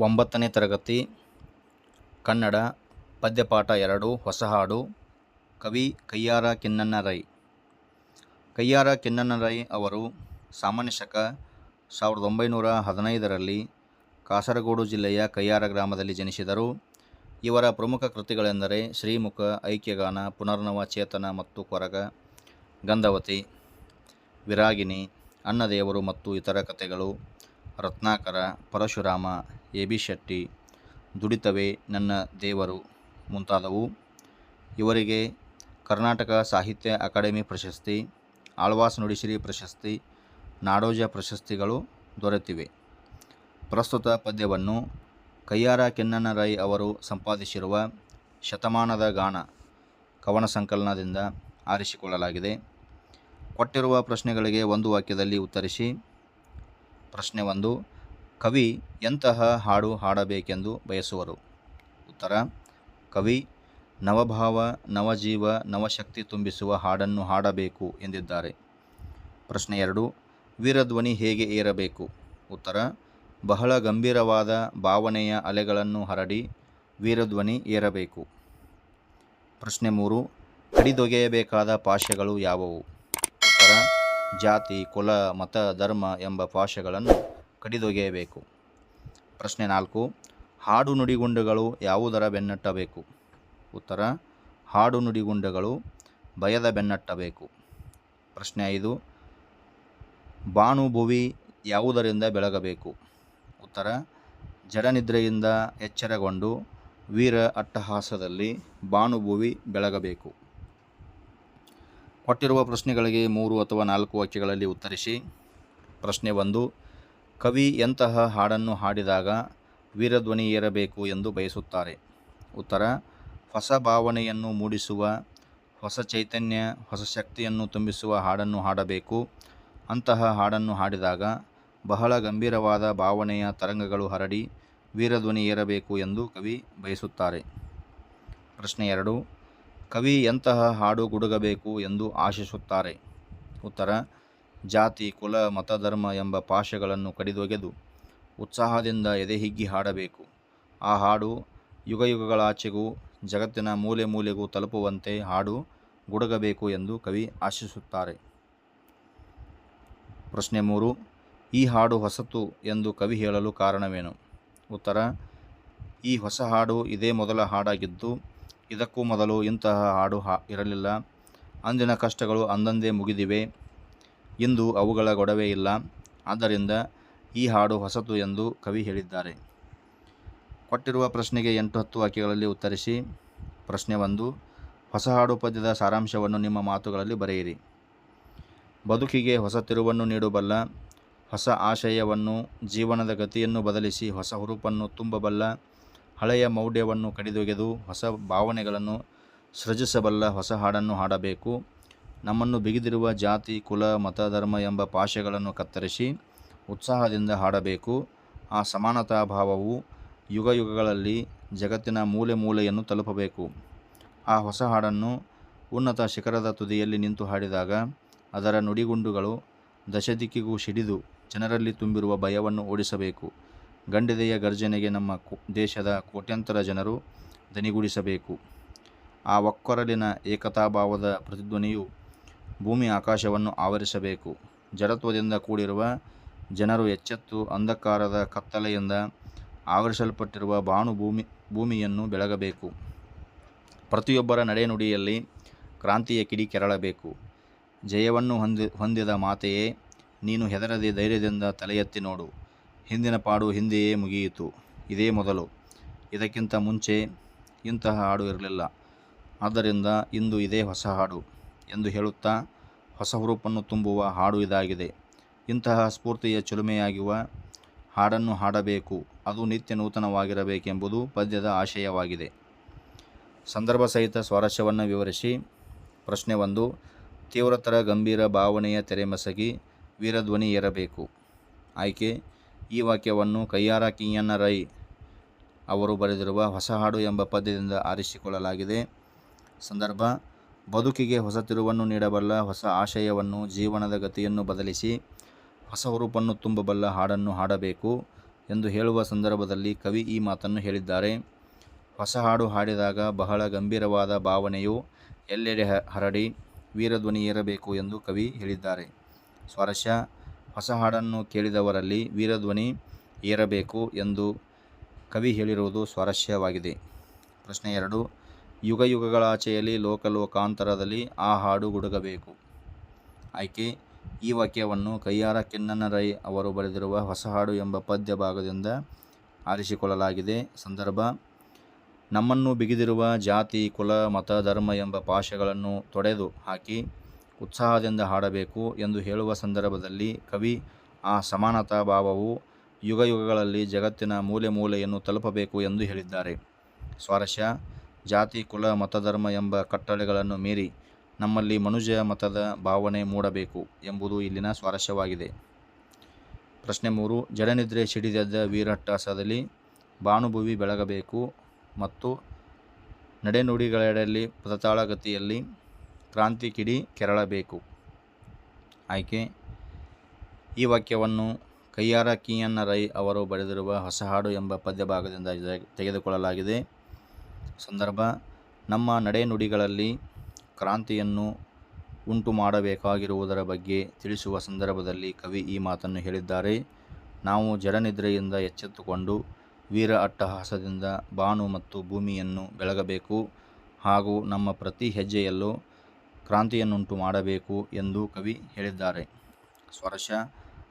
ಒಂಬತ್ತನೇ ತರಗತಿ, ಕನ್ನಡ, ಪದ್ಯಪಾಠ ಎರಡು ಹೊಸ ಹಾಡು ಕವಿ ಕಯ್ಯಾರ ಕಿನ್ನಣ್ಣ ರೈ. ಕಯ್ಯಾರ ಕಿನ್ನಣ್ಣ ಅವರು ಸಾಮಾನ್ಯ ಶಕ, ಸಾವಿರದ ಒಂಬೈನೂರ ಹದಿನೈದರಲ್ಲಿ ಕಾಸರಗೋಡು ಜಿಲ್ಲೆಯ ಕಯ್ಯಾರ ಗ್ರಾಮದಲ್ಲಿ ಜನಿಸಿದರು. ಇವರ ಪ್ರಮುಖ ಕೃತಿಗಳೆಂದರೆ ಶ್ರೀಮುಖ, ಐಕ್ಯಗಾನ, ಪುನರ್ನವ ಚೇತನ ಮತ್ತು ಕೊರಗ, ಗಂಧವತಿ, ವಿರಾಗಿನಿ, ಅನ್ನದೇವರು ಮತ್ತು ಇತರ ಕಥೆಗಳು, ರತ್ನಾಕರ, ಪರಶುರಾಮ ಎ ಬಿ ಶೆಟ್ಟಿ, ದುಡಿತವೇ ನನ್ನ ದೇವರು ಮುಂತಾದವು. ಇವರಿಗೆ ಕರ್ನಾಟಕ ಸಾಹಿತ್ಯ ಅಕಾಡೆಮಿ ಪ್ರಶಸ್ತಿ, ಆಳ್ವಾಸ್ ನುಡಿಸಿರಿ ಪ್ರಶಸ್ತಿ, ನಾಡೋಜ ಪ್ರಶಸ್ತಿಗಳು ದೊರೆತಿವೆ. ಪ್ರಸ್ತುತ ಪದ್ಯವನ್ನು ಕಯ್ಯಾರ ಕೆನ್ನಣ್ಣ ರೈ ಅವರು ಸಂಪಾದಿಸಿರುವ ಶತಮಾನದ ಗಾನ ಕವನ ಸಂಕಲನದಿಂದ ಆರಿಸಿಕೊಳ್ಳಲಾಗಿದೆ. ಕೊಟ್ಟಿರುವ ಪ್ರಶ್ನೆಗಳಿಗೆ ಒಂದು ವಾಕ್ಯದಲ್ಲಿ ಉತ್ತರಿಸಿ, ಪ್ರಶ್ನೆ ಒಂದು ಕವಿ ಎಂತಹ ಹಾಡು ಹಾಡಬೇಕೆಂದು ಬಯಸುವರು? ಉತ್ತರ, ಕವಿ, ನವಭಾವ, ನವಜೀವ, ನವಶಕ್ತಿ ತುಂಬಿಸುವ ಹಾಡನ್ನು ಹಾಡಬೇಕು ಎಂದಿದ್ದಾರೆ. ಪ್ರಶ್ನೆ ಎರಡು, ವೀರಧ್ವನಿ ಹೇಗೆ ಏರಬೇಕು? ಉತ್ತರ, ಬಹಳ ಗಂಭೀರವಾದ ಭಾವನೆಯ ಅಲೆಗಳನ್ನು ಹರಡಿ ವೀರಧ್ವನಿ ಏರಬೇಕು. ಪ್ರಶ್ನೆ ಮೂರು ಕಡಿದೊಗೆಯಬೇಕಾದ ಪಾಶಗಳು ಯಾವುವು? ಉತ್ತರ, ಜಾತಿ, ಕುಲ, ಮತ, ಧರ್ಮ ಎಂಬ ಪಾಶಗಳನ್ನು ಕಡಿದೊಗೆಯಬೇಕು. ಪ್ರಶ್ನೆ ನಾಲ್ಕು, ಹಾಡು ನುಡಿಗುಂಡುಗಳು ಯಾವುದರ ಬೆನ್ನಟ್ಟಬೇಕು? ಉತ್ತರ, ಹಾಡು ನುಡಿಗುಂಡುಗಳು ಭಯದ ಬೆನ್ನಟ್ಟಬೇಕು. ಪ್ರಶ್ನೆ ಐದು ಬಾನುಭುವಿ ಯಾವುದರಿಂದ ಬೆಳಗಬೇಕು? ಉತ್ತರ, ಜಡನಿದ್ರೆಯಿಂದ ಎಚ್ಚರಗೊಂಡು ವೀರ ಅಟ್ಟಹಾಸದಲ್ಲಿ ಬಾನುಭುವಿ ಬೆಳಗಬೇಕು. ಕೊಟ್ಟಿರುವ ಪ್ರಶ್ನೆಗಳಿಗೆ ಮೂರು ಅಥವಾ ನಾಲ್ಕು ವಾಕ್ಯಗಳಲ್ಲಿ ಉತ್ತರಿಸಿ. ಪ್ರಶ್ನೆ ಒಂದು ಕವಿ ಎಂತಹ ಹಾಡನ್ನು ಹಾಡಿದಾಗ ವೀರಧ್ವನಿ ಏರಬೇಕು ಎಂದು ಬಯಸುತ್ತಾರೆ? ಉತ್ತರ, ಹೊಸ ಭಾವನೆಯನ್ನು ಮೂಡಿಸುವ, ಹೊಸ ಚೈತನ್ಯ, ಹೊಸ ಶಕ್ತಿಯನ್ನು ತುಂಬಿಸುವ ಹಾಡನ್ನು ಹಾಡಬೇಕು. ಅಂತಹ ಹಾಡನ್ನು ಹಾಡಿದಾಗ ಬಹಳ ಗಂಭೀರವಾದ ಭಾವನೆಯ ತರಂಗಗಳು ಹರಡಿ ವೀರಧ್ವನಿ ಏರಬೇಕು ಎಂದು ಕವಿ ಬಯಸುತ್ತಾರೆ. ಪ್ರಶ್ನೆ ಎರಡು, ಕವಿ ಎಂತಹ ಹಾಡು ಗುಡುಗಬೇಕು ಎಂದು ಆಶಿಸುತ್ತಾರೆ? ಉತ್ತರ ಜಾತಿ, ಕುಲ ಮತಧರ್ಮ ಎಂಬ ಪಾಶಗಳನ್ನು ಕಡಿದೊಗೆದು ಉತ್ಸಾಹದಿಂದ ಎದೆಹಿಗ್ಗಿ ಹಾಡಬೇಕು. ಆ ಹಾಡು ಯುಗಯುಗಗಳಾಚೆಗೂ ಜಗತ್ತಿನ ಮೂಲೆ ಮೂಲೆಗೂ ತಲುಪುವಂತೆ ಹಾಡು ಗುಡಗಬೇಕು ಎಂದು ಕವಿ ಆಶಿಸುತ್ತಾರೆ. ಪ್ರಶ್ನೆ ಮೂರು, ಈ ಹಾಡು ಹೊಸತು ಎಂದು ಕವಿ ಹೇಳಲು ಕಾರಣವೇನು? ಉತ್ತರ, ಈ ಹೊಸ ಹಾಡು ಇದೇ ಮೊದಲ ಹಾಡಾಗಿದ್ದು, ಇದಕ್ಕೂ ಮೊದಲು ಇಂತಹ ಹಾಡು ಹಾ ಇರಲಿಲ್ಲ. ಅಂದಿನ ಕಷ್ಟಗಳು ಅಂದಂದೇ ಮುಗಿದಿವೆ. ಇಂದು ಅವುಗಳ ಗೊಡವೆ ಇಲ್ಲ. ಆದ್ದರಿಂದ ಈ ಹಾಡು ಹೊಸತು ಎಂದು ಕವಿ ಹೇಳಿದ್ದಾರೆ. ಕೊಟ್ಟಿರುವ ಪ್ರಶ್ನೆಗೆ ಎಂಟು ಹತ್ತು ವಾಕ್ಯಗಳಲ್ಲಿ ಉತ್ತರಿಸಿ. ಪ್ರಶ್ನೆ ಒಂದು, ಹೊಸ ಹಾಡು ಪದ್ಯದ ಸಾರಾಂಶವನ್ನು ನಿಮ್ಮ ಮಾತುಗಳಲ್ಲಿ ಬರೆಯಿರಿ. ಬದುಕಿಗೆ ಹೊಸ ತಿರುವನ್ನು ನೀಡಬಲ್ಲ, ಹೊಸ ಆಶಯವನ್ನು, ಜೀವನದ ಗತಿಯನ್ನು ಬದಲಿಸಿ ಹೊಸ ಹುರುಪನ್ನು ತುಂಬಬಲ್ಲ, ಹಳೆಯ ಮೌಢ್ಯವನ್ನು ಕಡಿದೊಗೆದು ಹೊಸ ಭಾವನೆಗಳನ್ನು ಸೃಜಿಸಬಲ್ಲ ಹೊಸ ಹಾಡನ್ನು ಹಾಡಬೇಕು. ನಮ್ಮನ್ನು ಬಿಗಿದಿರುವ ಜಾತಿ, ಕುಲ, ಮತ, ಧರ್ಮ ಎಂಬ ಪಾಶಗಳನ್ನು ಕತ್ತರಿಸಿ ಉತ್ಸಾಹದಿಂದ ಹಾಡಬೇಕು. ಆ ಸಮಾನತಾ ಭಾವವು ಯುಗ ಯುಗಗಳಲ್ಲಿ ಜಗತ್ತಿನ ಮೂಲೆ ಮೂಲೆಯನ್ನು ತಲುಪಬೇಕು. ಆ ಹೊಸ ಹಾಡನ್ನು ಉನ್ನತ ಶಿಖರದ ತುದಿಯಲ್ಲಿ ನಿಂತು ಹಾಡಿದಾಗ ಅದರ ನುಡಿಗುಂಡುಗಳು ದಶದಿಕ್ಕಿಗೂ ಸಿಡಿದು ಜನರಲ್ಲಿ ತುಂಬಿರುವ ಭಯವನ್ನು ಓಡಿಸಬೇಕು. ಗಂಡಿದೆಯ ಗರ್ಜನೆಗೆ ನಮ್ಮ ದೇಶದ ಕೋಟ್ಯಂತರ ಜನರು ದನಿಗೂಡಿಸಬೇಕು. ಆ ಒಕ್ಕೊರಲಿನ ಏಕತಾಭಾವದ ಪ್ರತಿಧ್ವನಿಯು ಭೂಮಿ ಆಕಾಶವನ್ನು ಆವರಿಸಬೇಕು. ಜಡತ್ವದಿಂದ ಕೂಡಿರುವ ಜನರು ಎಚ್ಚೆತ್ತು ಅಂಧಕಾರದ ಕತ್ತಲೆಯಿಂದ ಆವರಿಸಲ್ಪಟ್ಟಿರುವ ಭಾನುಭೂಮಿ ಭೂಮಿಯನ್ನು ಬೆಳಗಬೇಕು. ಪ್ರತಿಯೊಬ್ಬರ ನಡೆನುಡಿಯಲ್ಲಿ ಕ್ರಾಂತಿಯ ಕಿಡಿ ಕೆರಳಬೇಕು. ಜಯವನ್ನು ಹೊಂದಿ, ಹೊಂದಿದ ಮಾತೆಯೇ, ನೀನು ಹೆದರದೆ ಧೈರ್ಯದಿಂದ ತಲೆ ನೋಡು. ಹಿಂದಿನ ಪಾಡು ಹಿಂದೆಯೇ ಮುಗಿಯಿತು. ಇದೇ ಮೊದಲು. ಇದಕ್ಕಿಂತ ಮುಂಚೆ ಇಂತಹ ಹಾಡು ಇರಲಿಲ್ಲ. ಆದ್ದರಿಂದ ಇಂದು ಇದೇ ಹೊಸ ಹಾಡು. ಎಂದು ಹೇಳುತ್ತಾ ಹೊಸ ಹುರುಪನ್ನು ತುಂಬುವ ಹಾಡು ಇದಾಗಿದೆ. ಇಂತಹ ಸ್ಫೂರ್ತಿಯ ಚಿಲುಮೆಯಾಗಿರುವ ಹಾಡನ್ನು ಹಾಡಬೇಕು. ಅದು ನಿತ್ಯ ನೂತನವಾಗಿರಬೇಕೆಂಬುದು ಪದ್ಯದ ಆಶಯವಾಗಿದೆ. ಸಂದರ್ಭ ಸಹಿತ ಸ್ವಾರಸ್ಯವನ್ನು ವಿವರಿಸಿ. ಪ್ರಶ್ನೆ ಒಂದು, ತೀವ್ರತರ ಗಂಭೀರ ಭಾವನೆಯ ತೆರೆಮಸಗಿ ವೀರಧ್ವನಿ ಏರಬೇಕು. ಆಯ್ಕೆ, ಈ ವಾಕ್ಯವನ್ನು ಕೈಯಾರ ಕಿಂಗಣ್ಣ ರೈ ಅವರು ಬರೆದಿರುವ ಹೊಸ ಹಾಡು ಎಂಬ ಪದ್ಯದಿಂದ ಆರಿಸಿಕೊಳ್ಳಲಾಗಿದೆ. ಸಂದರ್ಭ ಬದುಕಿಗೆ ಹೊಸ ತಿರುವನ್ನು ನೀಡಬಲ್ಲ ಹೊಸ ಆಶಯವನ್ನು, ಜೀವನದ ಗತಿಯನ್ನು ಬದಲಿಸಿ ಹೊಸ ಹುರುಪನ್ನು ತುಂಬಬಲ್ಲ ಹಾಡನ್ನು ಹಾಡಬೇಕು ಎಂದು ಹೇಳುವ ಸಂದರ್ಭದಲ್ಲಿ ಕವಿ ಈ ಮಾತನ್ನು ಹೇಳಿದ್ದಾರೆ. ಹೊಸ ಹಾಡು ಹಾಡಿದಾಗ ಬಹಳ ಗಂಭೀರವಾದ ಭಾವನೆಯು ಎಲ್ಲೆಡೆ ಹರಡಿ ವೀರಧ್ವನಿ ಏರಬೇಕು ಎಂದು ಕವಿ ಹೇಳಿದ್ದಾರೆ. ಸ್ವಾರಸ್ಯ, ಹೊಸ ಹಾಡನ್ನು ಕೇಳಿದವರಲ್ಲಿ ವೀರಧ್ವನಿ ಏರಬೇಕು ಎಂದು ಕವಿ ಹೇಳಿರುವುದು ಸ್ವಾರಸ್ಯವಾಗಿದೆ. ಪ್ರಶ್ನೆ ಎರಡು ಯುಗ ಯುಗಗಳಾಚೆಯಲ್ಲಿ ಲೋಕಲೋಕಾಂತರದಲ್ಲಿ ಆ ಹಾಡು ಗುಡುಗಬೇಕು. ಆಯ್ಕೆ ಈ ವಾಕ್ಯವನ್ನು ಕೈಯಾರ ಕಿನ್ನನ ರೈ ಅವರು ಬರೆದಿರುವ ಹೊಸ ಹಾಡು ಎಂಬ ಪದ್ಯ ಭಾಗದಿಂದ ಆರಿಸಿಕೊಳ್ಳಲಾಗಿದೆ. ಸಂದರ್ಭ, ನಮ್ಮನ್ನು ಬಿಗಿದಿರುವ ಜಾತಿ, ಕುಲ, ಮತ, ಧರ್ಮ ಎಂಬ ಪಾಶಗಳನ್ನು ತೊಡೆದು ಹಾಕಿ ಉತ್ಸಾಹದಿಂದ ಹಾಡಬೇಕು ಎಂದು ಹೇಳುವ ಸಂದರ್ಭದಲ್ಲಿ ಕವಿ, ಆ ಸಮಾನತಾ ಭಾವವು ಯುಗ ಯುಗಗಳಲ್ಲಿ ಜಗತ್ತಿನ ಮೂಲೆ ಮೂಲೆಯನ್ನು ತಲುಪಬೇಕು ಎಂದು ಹೇಳಿದ್ದಾರೆ. ಸ್ವಾರಸ್ಯ ಜಾತಿ, ಕುಲ, ಮತಧರ್ಮ ಎಂಬ ಕಟ್ಟಳೆಗಳನ್ನು ಮೀರಿ ನಮ್ಮಲ್ಲಿ ಮನುಜ ಮತದ ಭಾವನೆ ಮೂಡಬೇಕು ಎಂಬುದು ಇಲ್ಲಿನ ಸ್ವಾರಸ್ಯವಾಗಿದೆ. ಪ್ರಶ್ನೆ ಮೂರು, ಜಡನಿದ್ರೆ ಸಿಡಿದೆದ್ದ ವೀರಟ್ಟಾಸದಲ್ಲಿ ಭಾನುಭವಿ ಬೆಳಗಬೇಕು ಮತ್ತು ನಡೆನುಡಿಗಳೆಡೆಯಲ್ಲಿ ಪದತಾಳಗತಿಯಲ್ಲಿ ಕ್ರಾಂತಿ ಕಿಡಿ ಕೆರಳಬೇಕು. ಆಯ್ಕೆ, ಈ ವಾಕ್ಯವನ್ನು ಕೈಯಾರ ಕಿಯನ್ನ ರೈ ಅವರು ಬರೆದಿರುವ ಹೊಸ ಹಾಡು ಎಂಬ ಪದ್ಯ ಭಾಗದಿಂದ ತೆಗೆದುಕೊಳ್ಳಲಾಗಿದೆ. ಸಂದರ್ಭ, ನಮ್ಮ ನಡೆನುಡಿಗಳಲ್ಲಿ ಕ್ರಾಂತಿಯನ್ನು ಉಂಟು ಮಾಡಬೇಕಾಗಿರುವುದರ ಬಗ್ಗೆ ತಿಳಿಸುವ ಸಂದರ್ಭದಲ್ಲಿ ಕವಿ ಈ ಮಾತನ್ನು ಹೇಳಿದ್ದಾರೆ. ನಾವು ಜಡನಿದ್ರೆಯಿಂದ ಎಚ್ಚೆತ್ತುಕೊಂಡು ವೀರ ಅಟ್ಟಹಾಸದಿಂದ ಬಾನು ಮತ್ತು ಭೂಮಿಯನ್ನು ಬೆಳಗಬೇಕು ಹಾಗೂ ನಮ್ಮ ಪ್ರತಿ ಹೆಜ್ಜೆಯಲ್ಲೂ ಕ್ರಾಂತಿಯನ್ನುಂಟು ಮಾಡಬೇಕು ಎಂದು ಕವಿ ಹೇಳಿದ್ದಾರೆ. ಸ್ವರ್ಶ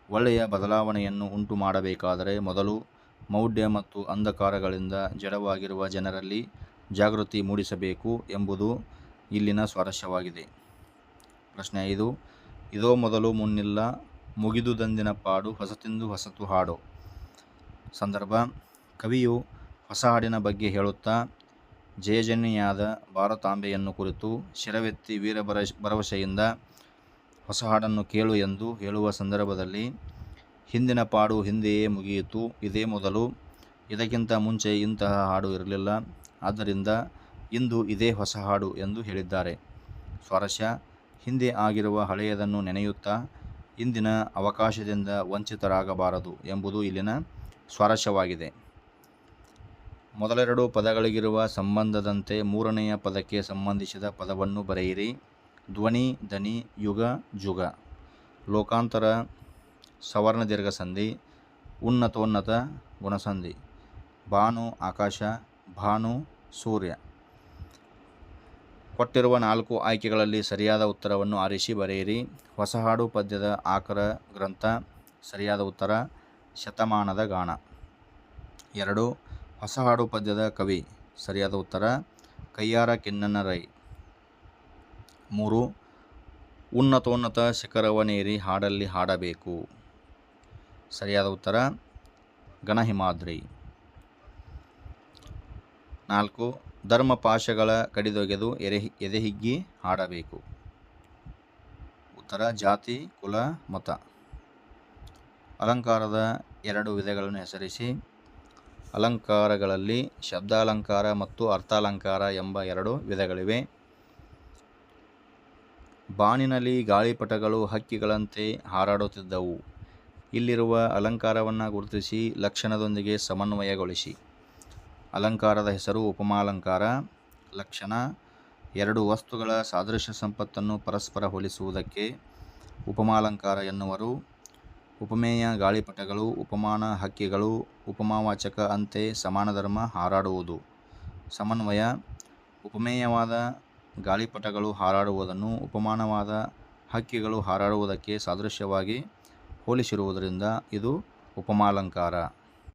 ಒಳ್ಳೆಯ ಬದಲಾವಣೆಯನ್ನು ಉಂಟು ಮಾಡಬೇಕಾದರೆ ಮೊದಲು ಮೌಢ್ಯ ಮತ್ತು ಅಂಧಕಾರಗಳಿಂದ ಜಡವಾಗಿರುವ ಜನರಲ್ಲಿ ಜಾಗೃತಿ ಮೂಡಿಸಬೇಕು ಎಂಬುದು ಇಲ್ಲಿನ ಸ್ವಾರಸ್ಯವಾಗಿದೆ. ಪ್ರಶ್ನೆ ಐದು, ಇದೋ ಮೊದಲು ಮುನ್ನಿಲ್ಲ ಮುಗಿದು ದಂದಿನ ಪಾಡು ಹೊಸತಿಂದು ಹೊಸತು ಹಾಡು. ಸಂದರ್ಭ, ಕವಿಯು ಹೊಸ ಹಾಡಿನ ಬಗ್ಗೆ ಹೇಳುತ್ತಾ ಜಯಜನ್ಯಾದ ಭಾರತಾಂಬೆಯನ್ನು ಕುರಿತು ಶಿರವೆತ್ತಿ ವೀರ ಭರ ಭರವಸೆಯಿಂದ ಹೊಸ ಹಾಡನ್ನು ಕೇಳು ಎಂದು ಹೇಳುವ ಸಂದರ್ಭದಲ್ಲಿ, ಹಿಂದಿನ ಪಾಡು ಹಿಂದೆಯೇ ಮುಗಿಯಿತು, ಇದೇ ಮೊದಲು, ಇದಕ್ಕಿಂತ ಮುಂಚೆ ಇಂತಹ ಹಾಡು ಇರಲಿಲ್ಲ ಆದ್ದರಿಂದ ಇಂದು ಇದೇ ಹೊಸ ಹಾಡು ಎಂದು ಹೇಳಿದ್ದಾರೆ. ಸ್ವಾರಸ್ಯ ಹಿಂದೆ ಆಗಿರುವ ಹಳೆಯದನ್ನು ನೆನೆಯುತ್ತಾ ಇಂದಿನ ಅವಕಾಶದಿಂದ ವಂಚಿತರಾಗಬಾರದು ಎಂಬುದು ಇಲ್ಲಿನ ಸ್ವಾರಸ್ಯವಾಗಿದೆ ಮೊದಲೆರಡು ಪದಗಳಿಗಿರುವ ಸಂಬಂಧದಂತೆ ಮೂರನೆಯ ಪದಕ್ಕೆ ಸಂಬಂಧಿಸಿದ ಪದವನ್ನು ಬರೆಯಿರಿ. ಧ್ವನಿ ದನಿ ಯುಗ, ಜುಗ. ಲೋಕಾಂತರ, ಸವರ್ಣ ದೀರ್ಘ ಸಂಧಿ ಉನ್ನತೋನ್ನತ ಗುಣಸಂಧಿ. ಭಾನು, ಆಕಾಶ, ಭಾನು ಸೂರ್ಯ. ಕೊಟ್ಟಿರುವ ನಾಲ್ಕು ಆಯ್ಕೆಗಳಲ್ಲಿ ಸರಿಯಾದ ಉತ್ತರವನ್ನು ಆರಿಸಿ ಬರೆಯಿರಿ. ಹೊಸ ಹಾಡು ಪದ್ಯದ ಆಕರ ಗ್ರಂಥ, ಸರಿಯಾದ ಉತ್ತರ, ಶತಮಾನದ ಗಾನ ಎರಡು ಹೊಸ ಹಾಡು ಪದ್ಯದ ಕವಿ, ಸರಿಯಾದ ಉತ್ತರ, ಕೈಯಾರ ಕಿನ್ನನ ರೈ. ಮೂರು, ಉನ್ನತೋನ್ನತ ಶಿಖರವನೇರಿ ಹಾಡಲ್ಲಿ ಹಾಡಬೇಕು. ಸರಿಯಾದ ಉತ್ತರ ಘನಹಿಮಾದ್ರಿ ನಾಲ್ಕು, ಧರ್ಮ ಪಾಶಗಳ ಕಡಿದೊಗೆದು ಎರೆ, ಎದೆಹಿಗ್ಗಿ ಹಾಡಬೇಕು. ಉತ್ತರ, ಜಾತಿ, ಕುಲ, ಮತ. ಅಲಂಕಾರದ ಎರಡು ವಿಧಗಳನ್ನು ಹೆಸರಿಸಿ. ಅಲಂಕಾರಗಳಲ್ಲಿ ಶಬ್ದಾಲಂಕಾರ ಮತ್ತು ಅರ್ಥಾಲಂಕಾರ ಎಂಬ ಎರಡು ವಿಧಗಳಿವೆ. ಬಾಣಿನಲ್ಲಿ ಗಾಳಿಪಟಗಳು ಹಕ್ಕಿಗಳಂತೆ ಹಾರಾಡುತ್ತಿದ್ದವು. ಇಲ್ಲಿರುವ ಅಲಂಕಾರವನ್ನು ಗುರುತಿಸಿ ಲಕ್ಷಣದೊಂದಿಗೆ ಸಮನ್ವಯಗೊಳಿಸಿ. ಅಲಂಕಾರದ ಹೆಸರು ಉಪಮಾಲಂಕಾರ, ಲಕ್ಷಣ, ಎರಡು ವಸ್ತುಗಳ ಸಾದೃಶ್ಯ ಸಂಪತ್ತನ್ನು ಪರಸ್ಪರ ಹೋಲಿಸುವುದಕ್ಕೆ ಉಪಮಾಲಂಕಾರ ಎನ್ನುವರು. ಉಪಮೇಯ ಗಾಳಿಪಟಗಳು, ಉಪಮಾನ ಹಕ್ಕಿಗಳು, ಉಪಮಾವಾಚಕ ಅಂತೆ ಸಮಾನಧರ್ಮ ಹಾರಾಡುವುದು. ಸಮನ್ವಯ, ಉಪಮೇಯವಾದ ಗಾಳಿಪಟಗಳು ಹಾರಾಡುವುದನ್ನು ಉಪಮಾನವಾದ ಹಕ್ಕಿಗಳು ಹಾರಾಡುವುದಕ್ಕೆ ಸಾದೃಶ್ಯವಾಗಿ ಹೋಲಿಸಿರುವುದರಿಂದ ಇದು ಉಪಮಾಲಂಕಾರ.